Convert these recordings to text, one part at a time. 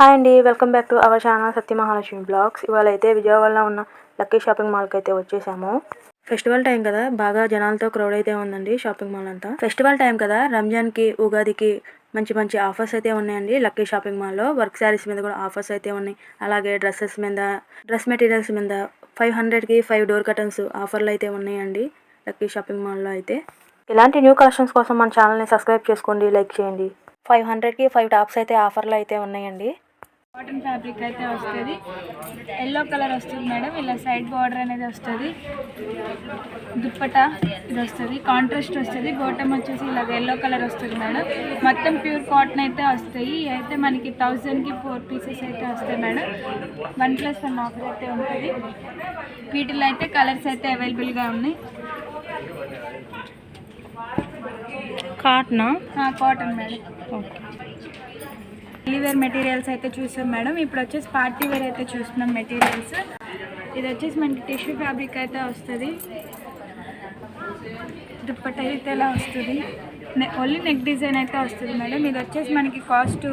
Hi అండి welcome back to our channel Satya Mahalakshmi blogs. ఇవాళ అయితే విజయవాడలో ఉన్న లక్కీ షాపింగ్ మాల్కి అయితే వచ్చేసాము. ఫెస్టివల్ టైం కదా బాగా జనాలతో క్రౌడ్ అయితే ఉందండి షాపింగ్ మాల్ అంతా. ఫెస్టివల్ టైం కదా రంజాన్కి ఉగాదికి మంచి మంచి ఆఫర్స్ అయితే ఉన్నాయండి లక్కీ షాపింగ్ మాల్లో. వర్క్ శారీస్ మీద కూడా ఆఫర్స్ అయితే ఉన్నాయి. అలాగే డ్రెస్సెస్ మీద డ్రెస్ మెటీరియల్స్ మీద ఫైవ్ హండ్రెడ్కి ఫైవ్ డోర్ కటన్స్ ఆఫర్లు అయితే ఉన్నాయండి లక్కీ షాపింగ్ మాల్లో అయితే. ఇలాంటి న్యూ కలెక్షన్స్ కోసం మన ఛానల్ని సబ్స్క్రైబ్ చేసుకోండి లైక్ చేయండి. ఫైవ్ హండ్రెడ్కి ఫైవ్ టాప్స్ అయితే ఆఫర్లు అయితే ఉన్నాయండి. కాటన్ ఫ్యాబ్రిక్ అయితే వస్తుంది. ఎల్లో కలర్ వస్తుంది మేడం ఇలా సైడ్ బార్డర్ అనేది వస్తుంది. దుప్పటా ఇది వస్తుంది కాంట్రాస్ట్ వస్తుంది. బాటమ్ వచ్చేసి ఇలాగ ఎల్లో కలర్ వస్తుంది మేడం. మొత్తం ప్యూర్ కాటన్ అయితే వస్తాయి. అయితే మనకి థౌజండ్కి ఫోర్ పీసెస్ అయితే వస్తాయి madam. One plus one offer అయితే ఉంటుంది. వీటిలో అయితే కలర్స్ అయితే అవైలబుల్గా ఉన్నాయి. కాటనా? Cotton madam. Okay. Wear materials అయితే చూసాం మేడం. ఇప్పుడు వచ్చేసి పార్టీ వేర్ అయితే చూస్తున్నాం మెటీరియల్స్ ఇది వచ్చేసి మనకి టిష్యూ ఫ్యాబ్రిక్ అయితే వస్తుంది. దుప్పట అయితే ఇలా వస్తుంది. ఓన్లీ నెక్ డిజైన్ అయితే వస్తుంది మేడం. ఇది వచ్చేసి మనకి కాస్ట్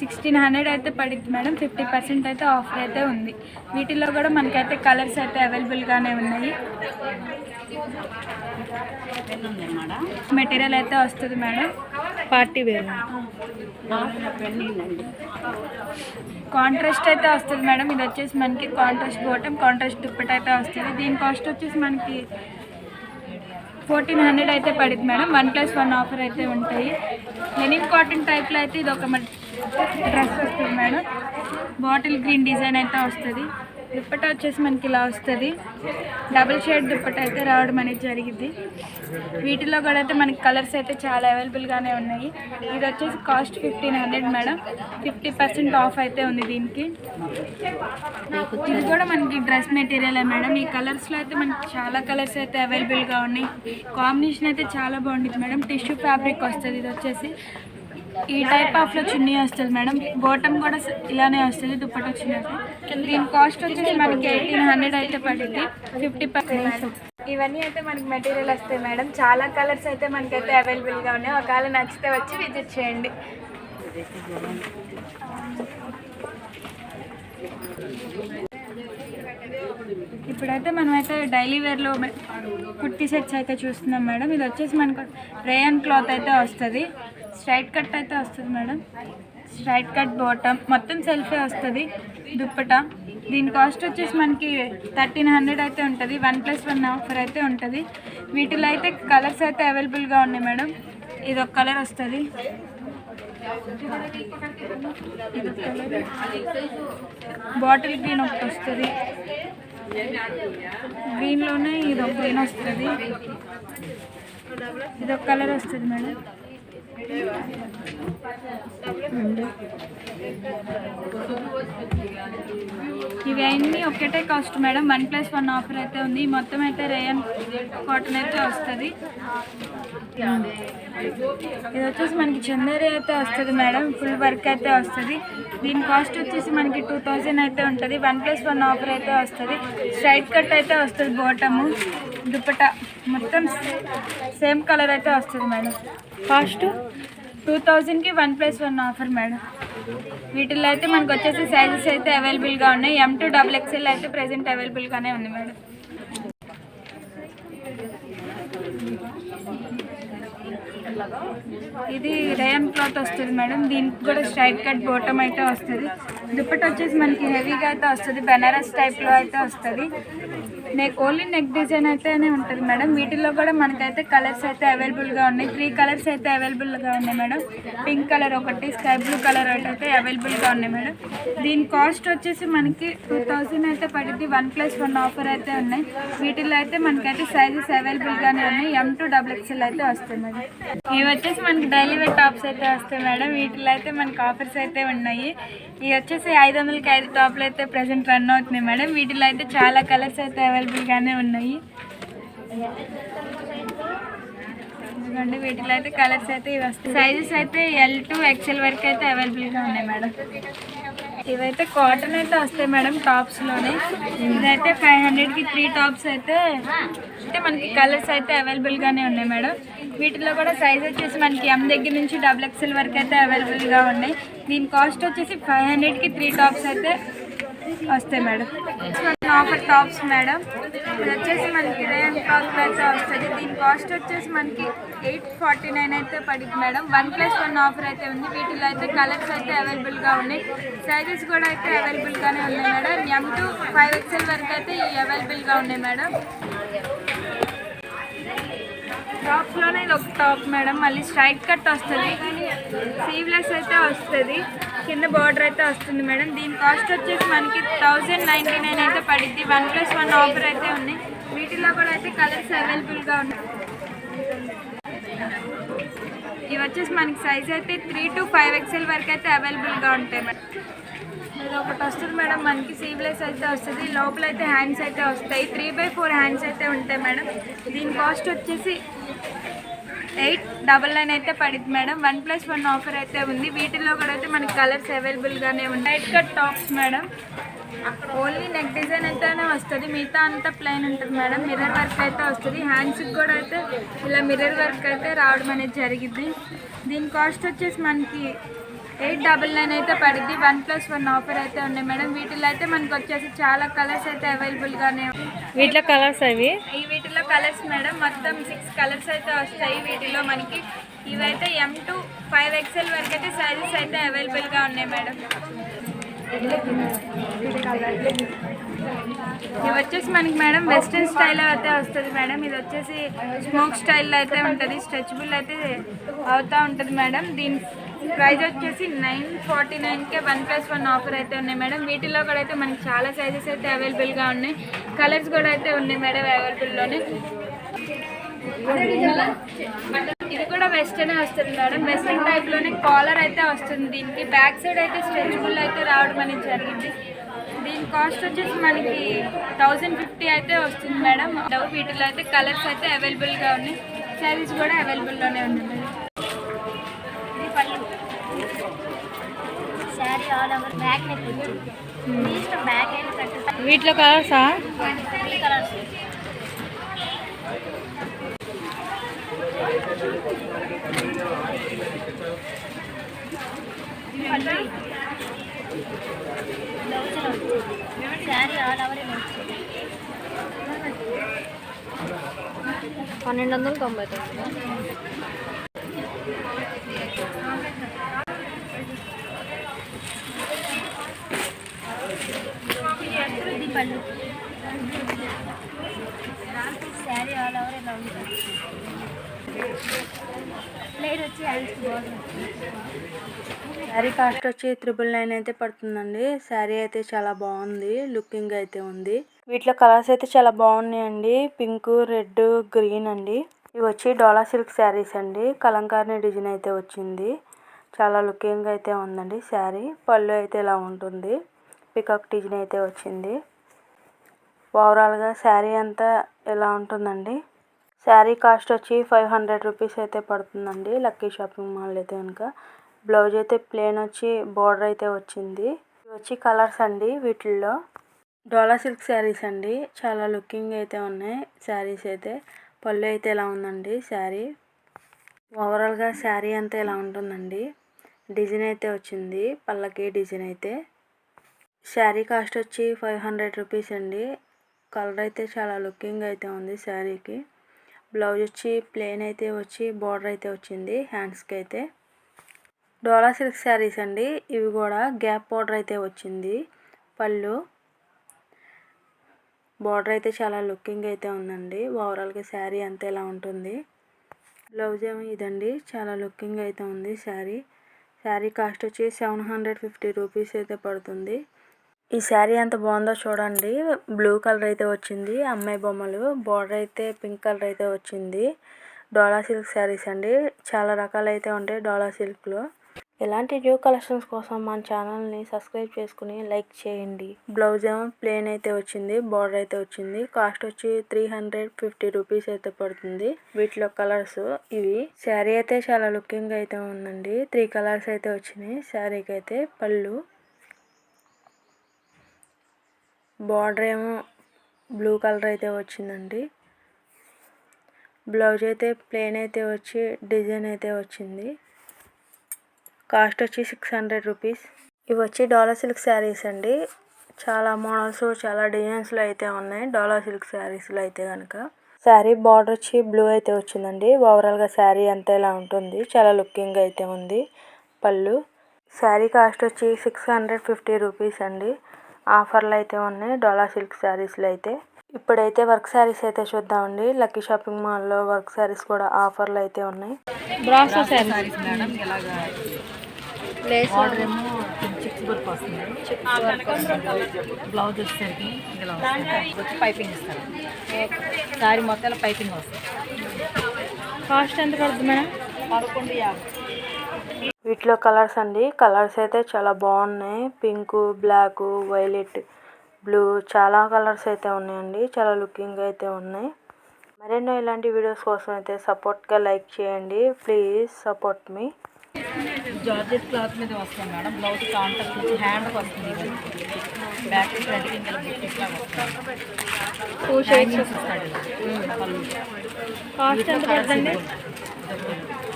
సిక్స్టీన్ హండ్రెడ్ అయితే పడింది మేడం. ఫిఫ్టీ పర్సెంట్ అయితే ఆఫర్ అయితే ఉంది. వీటిలో కూడా మనకైతే కలర్స్ అయితే అవైలబుల్గానే ఉన్నాయి. మెటీరియల్ అయితే వస్తుంది మేడం. Party wear. కాంట్రాస్ట్ అయితే వస్తుంది మేడం. ఇది వచ్చేసి మనకి కాంట్రాస్ట్ బోటం కాంట్రాస్ట్ దుప్పటి అయితే వస్తుంది. దీని కాస్ట్ వచ్చేసి మనకి ఫోర్టీన్ హండ్రెడ్ అయితే పడుతుంది madam. One plus one offer అయితే ఉంటాయి. లెనిన్ కాటన్ టైప్లో అయితే ఇది ఒక డ్రెస్ వస్తుంది మేడం. బాటిల్ గ్రీన్ డిజైన్ అయితే వస్తుంది. దుప్పట వచ్చేసి మనకి ఇలా వస్తుంది. డబుల్ షేడ్ దుప్పట అయితే రావడం అనేది జరిగింది వీటిలో కూడా అయితే మనకి కలర్స్ అయితే చాలా అవైలబుల్గానే ఉన్నాయి. ఇది వచ్చేసి cost fifteen hundred madam fifty percent off అయితే ఉంది దీనికి. ఇది కూడా మనకి డ్రెస్ మెటీరియల్ మేడం ఈ కలర్స్లో అయితే మనకి చాలా కలర్స్ అయితే అవైలబుల్గా ఉన్నాయి. కాంబినేషన్ అయితే చాలా బాగుంటుంది మేడం టిష్యూ ఫ్యాబ్రిక్ వస్తుంది ఇది వచ్చేసి. ఈ టైప్ ఆఫ్లో చున్నీ వస్తుంది మేడం. బాటమ్ కూడా ఇలానే వస్తుంది దుప్పట వచ్చినట్టు దీని కాస్ట్ వచ్చేసి మనకి ఎయిటీన్ హండ్రెడ్ అయితే పడుతుంది ఫిఫ్టీ పర్సెంట్ ఇవన్నీ అయితే మనకి మెటీరియల్ వస్తాయి మేడం. చాలా కలర్స్ అయితే మనకైతే అవైలబుల్గా ఉన్నాయి. ఒకవేళ నచ్చితే వచ్చి విజిట్ చేయండి. ఇప్పుడైతే మనమైతే డైలీ వేర్లో కుర్తీ సెట్స్ అయితే చూస్తున్నాం మేడం. ఇది వచ్చేసి మనకు రేయన్ క్లాత్ అయితే వస్తుంది. స్ట్రైట్ కట్ అయితే వస్తుంది మేడం. స్ట్రైట్ కట్ బాటమ్ మొత్తం సెల్ఫే వస్తుంది. దుప్పట. దీని కాస్ట్ వచ్చేసి మనకి థర్టీన్ హండ్రెడ్ అయితే ఉంటుంది. వన్ ప్లస్ వన్ ఆఫర్ అయితే ఉంటుంది. వీటిలో అయితే కలర్స్ అయితే అవైలబుల్గా ఉన్నాయి మేడం. ఇది ఒక కలర్ వస్తుంది. ఇది కలర్ బాటిల్ గ్రీన్ ఒకటి వస్తుంది. గ్రీన్లోనే ఇది ఒక గ్రీన్ వస్తుంది. ఇది ఒక కలర్ వస్తుంది మేడం. ఇవి అన్నీ ఒకటే cost madam one plus one offer అయితే ఉంది. మొత్తం అయితే రేయన్ కాటన్ అయితే వస్తుంది. ఇది వచ్చేసి మనకి చందేరి అయితే వస్తుంది మేడం ఫుల్ వర్క్ అయితే వస్తుంది. దీని కాస్ట్ వచ్చేసి మనకి టూ థౌజండ్ అయితే ఉంటుంది. వన్ ప్లస్ వన్ ఆఫర్ అయితే వస్తుంది. స్ట్రైట్ కట్ అయితే వస్తుంది బాటము దుప్పట మొత్తం సేమ్ కలర్ అయితే వస్తుంది మేడం. కాస్ట్ టూ థౌజండ్కి one plus one offer madam. వీటిల్లో అయితే మనకు వచ్చేసి సైజెస్ అయితే అవైలబుల్గా ఉన్నాయి. ఎం టూ డబుల్ ఎక్స్ఎల్ అయితే ప్రజెంట్ అవైలబుల్గానే ఉంది మేడం. ఇది రేయన్ క్లాత్ వస్తుంది మేడం. దీనికి కూడా స్ట్రైట్ కట్ బోటం అయితే వస్తుంది. దుప్పటి వచ్చేసి మనకి హెవీగా అయితే వస్తుంది. బెనారస్ టైప్లో అయితే వస్తుంది. నెక్ ఓన్లీ నెక్ డిజైన్ అయితేనే ఉంటుంది మేడం. వీటిల్లో కూడా మనకైతే కలర్స్ అయితే అవైలబుల్గా ఉన్నాయి. త్రీ కలర్స్ అయితే అవైలబుల్గా ఉన్నాయి మేడం. పింక్ కలర్ ఒకటి స్కై బ్లూ కలర్ ఒకటి అయితే అవైలబుల్గా ఉన్నాయి మేడం. దీని కాస్ట్ వచ్చేసి మనకి టూ థౌజండ్ అయితే పడింది వన్ ప్లస్ వన్ ఆఫర్ అయితే ఉన్నాయి. వీటిల్లో అయితే మనకైతే సైజెస్ అవైలబుల్గానే ఉన్నాయి. ఎం టూ డబుల్ ఎక్స్ఎల్ అయితే వస్తుంది మేడం. ఇవి వచ్చేసి మనకి డైలీ వేర్ టాప్స్ అయితే వస్తాయి మేడం. వీటిలో అయితే మనకి ఆఫర్స్ అయితే ఉన్నాయి. ఇవి వచ్చేసి ఐదు వందలకి ఐదు టాప్లు అయితే ప్రజెంట్ రన్ అవుతున్నాయి మేడం. వీటిలో అయితే చాలా కలర్స్ అయితే అవైలబుల్గానే ఉన్నాయి. ఎందుకంటే వీటిలో అయితే కలర్స్ అయితే ఇవి వస్తాయి. సైజెస్ అయితే ఎల్ టు ఎక్సెల్ వరకు అయితే అవైలబుల్గా ఉన్నాయి మేడం. ఇవైతే కాటన్ అయితే వస్తాయి మేడం టాప్స్లోనే. ఇదైతే ఫైవ్ హండ్రెడ్కి త్రీ టాప్స్ అయితే అంటే మనకి కలర్స్ అయితే అవైలబుల్గానే ఉన్నాయి మేడం. వీటిలో కూడా సైజ్ వచ్చేసి మనకి ఎం దగ్గర నుంచి డబుల్ ఎక్స్ఎల్ వరకు అయితే అవైలబుల్గా ఉన్నాయి. దీని కాస్ట్ వచ్చేసి ఫైవ్ హండ్రెడ్కి త్రీ టాప్స్ అయితే వస్తాయి మేడం. Offer tops madam. ఇది వచ్చేసి మనకి రేయన్ క్లాత్ అయితే వస్తుంది. దీని కాస్ట్ వచ్చేసి మనకి ఎయిట్ ఫార్టీ నైన్ అయితే పడింది madam. One plus one offer అయితే ఉంది. వీటిలో అయితే కలర్స్ అయితే అవైలబుల్గా ఉన్నాయి. సైజెస్ కూడా అయితే అవైలబుల్గానే ఉన్నాయి madam. M to five XL వరకు అయితే అవైలబుల్గా ఉన్నాయి మేడం. టాప్లోనే ఇది ఒక టాప్ మేడం మళ్ళీ స్ట్రైట్ కట్ వస్తుంది. సీవ్లెస్ అయితే వస్తుంది. కింద బార్డర్ అయితే వస్తుంది మేడం దీని కాస్ట్ వచ్చేసి మనకి థౌజండ్ నైంటీ నైన్ అయితే పడిద్ది. వన్ ప్లస్ వన్ ఆఫర్ అయితే ఉంది వీటిలో కూడా అయితే కలర్స్ అవైలబుల్గా ఉన్నాయి. ఇవి వచ్చేసి మనకి సైజ్ అయితే త్రీ టు ఫైవ్ ఎక్స్ఎల్ వరకు అయితే అవైలబుల్గా ఉంటాయి మేడం ఇది ఒకటి వస్తుంది మేడం మనకి సీవ్లెస్ అయితే వస్తుంది. లోపల అయితే హ్యాండ్స్ అయితే వస్తాయి. త్రీ బై ఫోర్ హ్యాండ్స్ అయితే ఉంటాయి మేడం దీని కాస్ట్ వచ్చేసి ఎయిట్ డబల్ నైన్ అయితే పడింది madam. One plus one offer అయితే ఉంది. వీటిలో కూడా అయితే మనకి కలర్స్ అవైలబుల్గానే ఉంటాయి white cut tops madam. Only neck design అయితేనే వస్తుంది. మిగతా అంతా ప్లెయిన్ ఉంటుంది మేడం. మిర్రర్ వర్క్ అయితే వస్తుంది. హ్యాండ్స్కి కూడా అయితే ఇలా మిర్రర్ వర్క్ అయితే రావడం అనేది జరిగింది దీని కాస్ట్ వచ్చేసి మనకి ఎయిట్ డబల్ నైన్ అయితే పడింది వన్ ప్లస్ వన్ ఆఫర్ అయితే ఉన్నాయి మేడం. వీటిలో అయితే మనకి వచ్చేసి చాలా కలర్స్ అయితే అవైలబుల్గానే వీటిలో కలర్స్ అవి? ఈ వీటిలో కలర్స్ మేడం మొత్తం సిక్స్ కలర్స్ అయితే వస్తాయి వీటిలో మనకి. ఇవైతే ఎం టు ఫైవ్ ఎక్స్ఎల్ వరకు అయితే సైజెస్ అయితే అవైలబుల్గా ఉన్నాయి మేడం. ఇవి వచ్చేసి మనకి మేడం వెస్ట్రన్ స్టైల్ అయితే వస్తుంది మేడం. ఇది వచ్చేసి స్మోక్ స్టైల్లో అయితే ఉంటుంది. స్ట్రెచబుల్ అయితే అవుతూ ఉంటుంది మేడం. దీని ప్రైజ్ వచ్చేసి నైన్ ఫార్టీ నైన్కే వన్ ప్లస్ వన్ ఆఫర్ అయితే ఉన్నాయి మేడం. వీటిలో కూడా అయితే మనకి చాలా సైజెస్ అయితే అవైలబుల్గా ఉన్నాయి. కలర్స్ కూడా అయితే ఉన్నాయి మేడం అవైలబుల్లోనే. ఇది కూడా వెస్టర్న్ వస్తుంది మేడం. వెస్టర్న్ టైప్లోనే కాలర్ అయితే వస్తుంది. దీనికి బ్యాక్ సైడ్ అయితే స్ట్రెచబుల్ అయితే రావడం అనేది జరిగింది. దీని కాస్ట్ వచ్చేసి మనకి థౌజండ్ ఫిఫ్టీ అయితే వస్తుంది మేడం. వీటిలో అయితే కలర్స్ అయితే అవైలబుల్గా ఉన్నాయి. సైజెస్ కూడా అవైలబుల్లోనే ఉన్నాయి. మేడం బ్యాక్ నెక్ వచ్చింది బ్యాక్ అయినా వీటిలో కలర్సా త్రీ కలర్స్. పన్నెండు వందల తొంభై తొమ్మిది ఇది పళ్ళు శారీ ఆల్ ఓవర్ ఇలా ఉంటుంది ప్లేట్ వచ్చి హ్యాండ్స్ బాగుంది శారీ కాస్ట్ వచ్చి త్రిబుల్ నైన్ అయితే పడుతుందండి. శారీ అయితే చాలా బాగుంది. లుకింగ్ అయితే ఉంది. వీటిలో కలర్స్ అయితే చాలా బాగున్నాయండి. పింక్ రెడ్ గ్రీన్ అండి. ఇవి వచ్చి డోలా సిల్క్ శారీస్ అండి. కలంకారీ డిజైన్ అయితే వచ్చింది. చాలా లుకింగ్ అయితే ఉందండి శారీ పళ్ళు అయితే ఇలా ఉంటుంది. పికాక్ డిజైన్ అయితే వచ్చింది. ఓవరాల్గా శారీ అంతా ఇలా ఉంటుందండి? శారీ కాస్ట్ వచ్చి ఫైవ్ హండ్రెడ్ రూపీస్ అయితే పడుతుందండి. లక్కీ షాపింగ్ మాల్ అయితే కనుక. బ్లౌజ్ అయితే ప్లేన్ వచ్చి బార్డర్ అయితే వచ్చింది. వచ్చి కలర్స్ అండి వీటిల్లో. డోలా సిల్క్ శారీస్ అండి. చాలా లుకింగ్ అయితే ఉన్నాయి శారీస్ అయితే. పళ్ళు అయితే ఇలా ఉందండి శారీ? ఓవరాల్గా శారీ అంతా ఇలా ఉంటుందండి? డిజైన్ అయితే వచ్చింది. పళ్ళకి డిజైన్ అయితే. శారీ కాస్ట్ వచ్చి ఫైవ్ హండ్రెడ్ రూపీస్ అండి. కలర్ అయితే చాలా లుకింగ్ అయితే ఉంది శారీకి. బ్లౌజ్ వచ్చి ప్లెయిన్ అయితే వచ్చి బార్డర్ అయితే వచ్చింది. హ్యాండ్స్కి అయితే. డోలా సిల్క్ శారీస్ అండి. ఇవి కూడా గ్యాప్ బార్డర్ అయితే వచ్చింది. పళ్ళు. బార్డర్ అయితే చాలా లుకింగ్ అయితే ఉందండి. ఓవరాల్గా శారీ అంతా ఇలా ఉంటుంది. బ్లౌజ్ ఏమో ఇదండి. చాలా లుకింగ్ అయితే ఉంది శారీ. శారీ కాస్ట్ వచ్చి సెవెన్ హండ్రెడ్ ఫిఫ్టీ రూపీస్ అయితే పడుతుంది. ఈ శారీ ఎంత బాగుందో చూడండి. బ్లూ కలర్ అయితే వచ్చింది. అమ్మాయి బొమ్మలు. బార్డర్ అయితే పింక్ కలర్ అయితే వచ్చింది. డోలా సిల్క్ శారీస్ అండి. చాలా రకాలు అయితే ఉంటాయి డోలా సిల్క్లో ఇలాంటి న్యూ కలెక్షన్స్ కోసం మన ఛానల్ని సబ్స్క్రైబ్ చేసుకుని లైక్ చేయండి. బ్లౌజ్ ఏమో ప్లేన్ అయితే వచ్చింది బార్డర్ అయితే వచ్చింది. కాస్ట్ వచ్చి త్రీ హండ్రెడ్ ఫిఫ్టీ రూపీస్ అయితే పడుతుంది. వీటిలో కలర్స్ ఇవి. శారీ అయితే చాలా లుకింగ్ అయితే ఉందండి. త్రీ కలర్స్ అయితే వచ్చినాయి. శారీకి అయితే పళ్ళు. బార్డర్ ఏమో బ్లూ కలర్ అయితే వచ్చిందండి. బ్లౌజ్ అయితే ప్లెయిన్ అయితే వచ్చి డిజైన్ అయితే వచ్చింది. కాస్ట్ వచ్చి సిక్స్ హండ్రెడ్ రూపీస్. ఇవి వచ్చి డాలర్ సిల్క్ శారీస్ అండి. చాలా మోడల్స్ చాలా డిజైన్స్లో అయితే ఉన్నాయి. డాలర్ సిల్క్ శారీస్లో అయితే కనుక శారీ బార్డర్ వచ్చి బ్లూ అయితే వచ్చిందండి. ఓవరాల్గా శారీ అంతా ఇలా ఉంటుంది. చాలా లుకింగ్ అయితే ఉంది. పళ్ళు. శారీ కాస్ట్ వచ్చి సిక్స్ హండ్రెడ్ ఫిఫ్టీ రూపీస్ అండి. ఆఫర్లు అయితే ఉన్నాయి డాలర్ సిల్క్ శారీస్లో అయితే. ఇప్పుడైతే వర్క్ శారీస్ అయితే చూద్దామండి. లక్కీ షాపింగ్ మాల్లో వర్క్ శారీస్ కూడా ఆఫర్లు అయితే ఉన్నాయి బ్రాసో శారీ సారీస్ మేడం ఇలాగా లేస్ ఆర్డర్ ఏమో చిక్స్ వర్క్ వస్తుంది. బ్లౌజ్ వచ్చేసరికి ఇలా వచ్చి పైపింగ్ ఇస్తారు. సారీ మొత్తం పైపింగ్ వస్తుంది కాస్ట్ ఎంత పడుతుంది మేడం? పదకొండు యాభై. వీటిలో కలర్స్ అండి. కలర్స్ అయితే చాలా బాగున్నాయి. పింక్ బ్లాక్ వైలెట్ బ్లూ చాలా కలర్స్ అయితే ఉన్నాయండి. చాలా లుకింగ్ అయితే ఉన్నాయి. మరెన్నో ఇలాంటి వీడియోస్ కోసం అయితే సపోర్ట్గా లైక్ చేయండి. ప్లీజ్ సపోర్ట్ మీ జార్జెట్ క్లాత్ మీద వస్తుంది మేడం. బ్లౌజ్ కాంటాక్ట్ వచ్చి హ్యాండ్కి వస్తుంది. బ్యాక్ ఫ్రంట్ కింద టూ షేడ్స్ కాస్ట్ ఎంత పడుతుంది?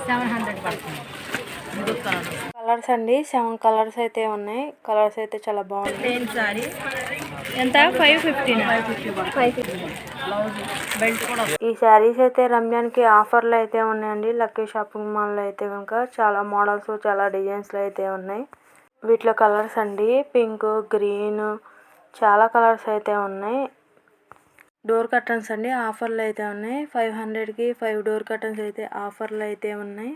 సెవెన్ హండ్రెడ్ పడుతుంది. ఇంకొక కలర్స్ అండి. సెవెన్ కలర్స్ అయితే ఉన్నాయి. కలర్స్ అయితే చాలా బాగున్నాయి. ప్లేన్ సారీ ఎంత? ఫైవ్ ఫిఫ్టీన్ ఫైవ్ ఫిఫ్టీ ఈ శారీస్ అయితే రంజాన్కి ఆఫర్లు అయితే ఉన్నాయండి. లక్కీ షాపింగ్ మాల్లో అయితే కనుక చాలా మోడల్స్ చాలా డిజైన్స్లో అయితే ఉన్నాయి. వీటిలో కలర్స్ అండి. పింక్ గ్రీన్ చాలా కలర్స్ అయితే ఉన్నాయి. డోర్ కర్టన్స్ అండి. ఆఫర్లు అయితే ఉన్నాయి. ఫైవ్ హండ్రెడ్కి ఫైవ్ డోర్ కర్టన్స్ అయితే ఆఫర్లు అయితే ఉన్నాయి.